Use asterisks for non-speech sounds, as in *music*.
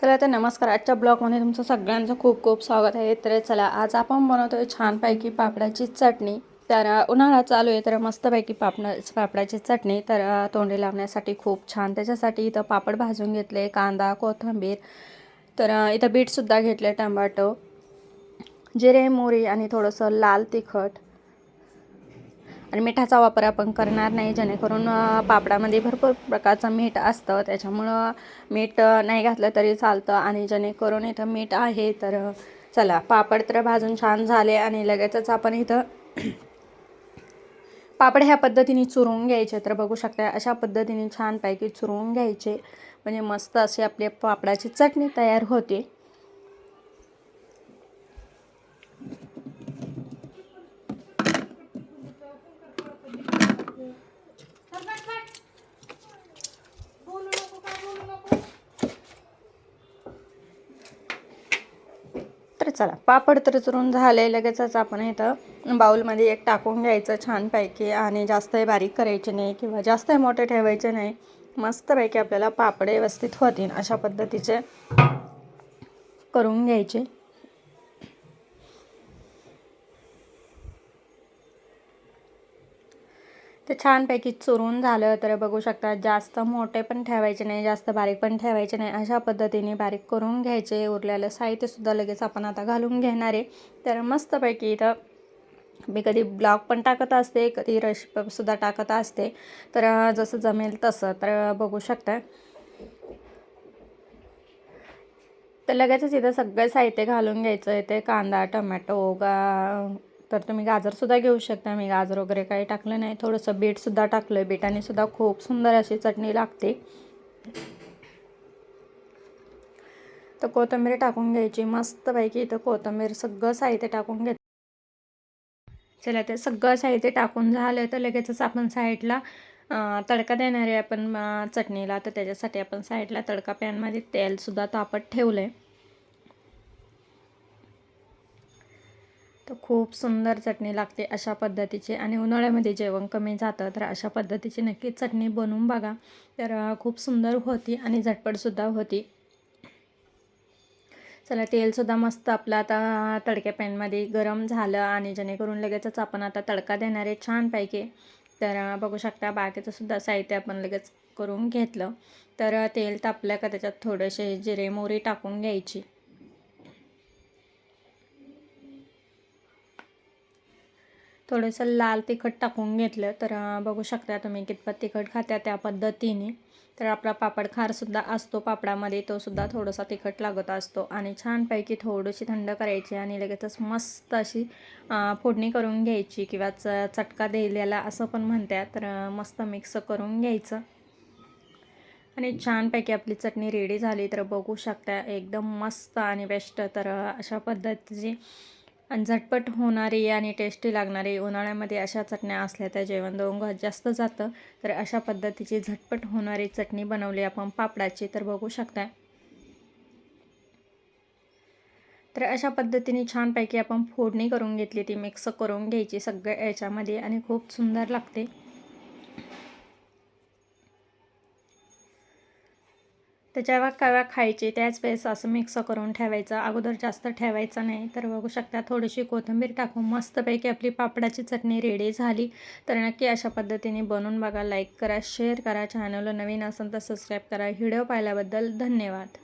चला तर नमस्कार. आजच्या ब्लॉगमध्ये तुमचं सगळ्यांचं खूप खूप स्वागत आहे. तर चला आज आपण बनवतोय छानपैकी पापडाची चटणी. तर उन्हाळा चालू आहे तर मस्तपैकी पापड पापडाची चटणी. तर तोंडी लावण्यासाठी खूप छान. त्याच्यासाठी इथं पापड भाजून घेतले कांदा कोथिंबीर. तर इथं बीटसुद्धा घेतले टमाटो. जिरे मोरी आणि थोडंसं लाल तिखट. आणि मिठाचा वापर आपण करणार नाही. जेणेकरून पापडामध्ये भरपूर प्रकारचं मीठ असतं. त्याच्यामुळं मीठ नाही घातलं तरी चालतं. आणि जेणेकरून इथं मीठ आहे तर चला पापड तर भाजून छान झाले आणि लगेचच आपण इथं *clears throat* पापड ह्या पद्धतीने चुरून घ्यायचे. तर बघू शकता अशा पद्धतीने छानपैकी चुरून घ्यायचे. म्हणजे मस्त अशी आपली पापडाची चटणी तयार होते. तर चला पापड तर चुरून झाले लगेचच आपण इथं. बाऊलमध्ये एक टाकून घ्यायचं छानपैकी आणि जास्तही बारीक करायचे नाही किंवा जास्तही मोठे ठेवायचे नाही. मस्तपैकी आपल्याला पापड व्यवस्थित होतील अशा पद्धतीचे करून घ्यायचे. ते छानपैकी चुरून झालं तर बघू शकता जास्त मोठे पण ठेवायचे नाही जास्त बारीक पण ठेवायचे नाही. अशा पद्धतीने बारीक करून घ्यायचे. उरलेलं साहित्यसुद्धा लगेच आपण आता घालून घेणार आहे. तर मस्तपैकी इथं मी कधी ब्लॉग पण टाकत असते कधी रशपसुद्धा टाकत असते. तर जसं जमेल तसं. तर बघू शकता. तर लगेचच इथं सगळं साहित्य घालून घ्यायचं आहे. ते कांदा टमॅटो गा तर तुम्ही गाजरसुद्धा घेऊ शकता. मी गाजर वगैरे काही टाकलं नाही. थोडंसं बीटसुद्धा टाकलं आहे बीटाने सुद्धा खूप सुंदर अशी चटणी लागते. तर कोथिंबीर टाकून घ्यायची. मस्तपैकी इथं कोथिंबीर सगळं साहित्य टाकून घेत चला ते सगळं साहित्य टाकून झालं तर लगेचच आपण साईडला तडका देणार आहे आपण चटणीला. तर त्याच्यासाठी आपण साईडला तडका पॅनमध्ये तेलसुद्धा तापत ठेवलं आहे तर खूप सुंदर चटणी लागते अशा पद्धतीची. आणि उन्हाळ्यामध्ये जेवण कमी जातं तर अशा पद्धतीची नक्कीच चटणी बनवून बघा. तर खूप सुंदर होती आणि झटपटसुद्धा होती. चला तेलसुद्धा मस्त आपलं आता तडक्या पॅनमध्ये गरम झालं आणि जेणेकरून लगेचच आपण आता तडका देणार आहे छानपैकी. तर बघू शकता बाकीचं सुद्धा साहित्य आपण लगेच करून घेतलं. तर तेल तापलं का त्याच्यात थोडेसे जिरे मोहरी टाकून घ्यायची. थोडंसं लाल तिखट टाकून घेतलं. तर बघू शकता तुम्ही कितपत तिखट खात्या त्या पद्धतीने. तर आपला पापड खारसुद्धा असतो पापडामध्ये. तो सुद्धा थोडासा तिखट लागत असतो. आणि छानपैकी थोडीशी थंड करायची आणि लगेचच मस्त अशी फोडणी करून घ्यायची किंवा च चटका दिलेला असं पण म्हणतात. तर मस्त मिक्स करून घ्यायचं. आणि छानपैकी आपली चटणी रेडी झाली. तर बघू शकता एकदम मस्त आणि बेस्ट तर अशा पद्धतीची आणि झटपट होणारी आणि टेस्टी लागणारी उन्हाळ्यामध्ये अशा चटण्या असल्या तर जेवण दोन जास्त जातं. तर अशा पद्धतीची झटपट होणारी चटणी बनवली आपण पापडाची तर बघू शकता तर अशा पद्धतीने छानपैकी आपण फोडणी करून घेतली ती मिक्स करून घ्यायची सगळ्या याच्यामध्ये आणि खूप सुंदर लागते. तर जेव्हा केव्हा खायची त्याच वेळेस असं मिक्स करून ठेवायचं. अगोदर जास्त ठेवायचं नाही. तर बघू शकता थोडीशी कोथिंबीर टाकून मस्तपैकी आपली पापडाची चटणी रेडी झाली. तर नक्की अशा पद्धतीने बनवून बघा लाईक करा शेअर करा. चॅनलला नवीन असेल तर सबस्क्राईब करा. व्हिडिओ पाहिल्याबद्दल धन्यवाद.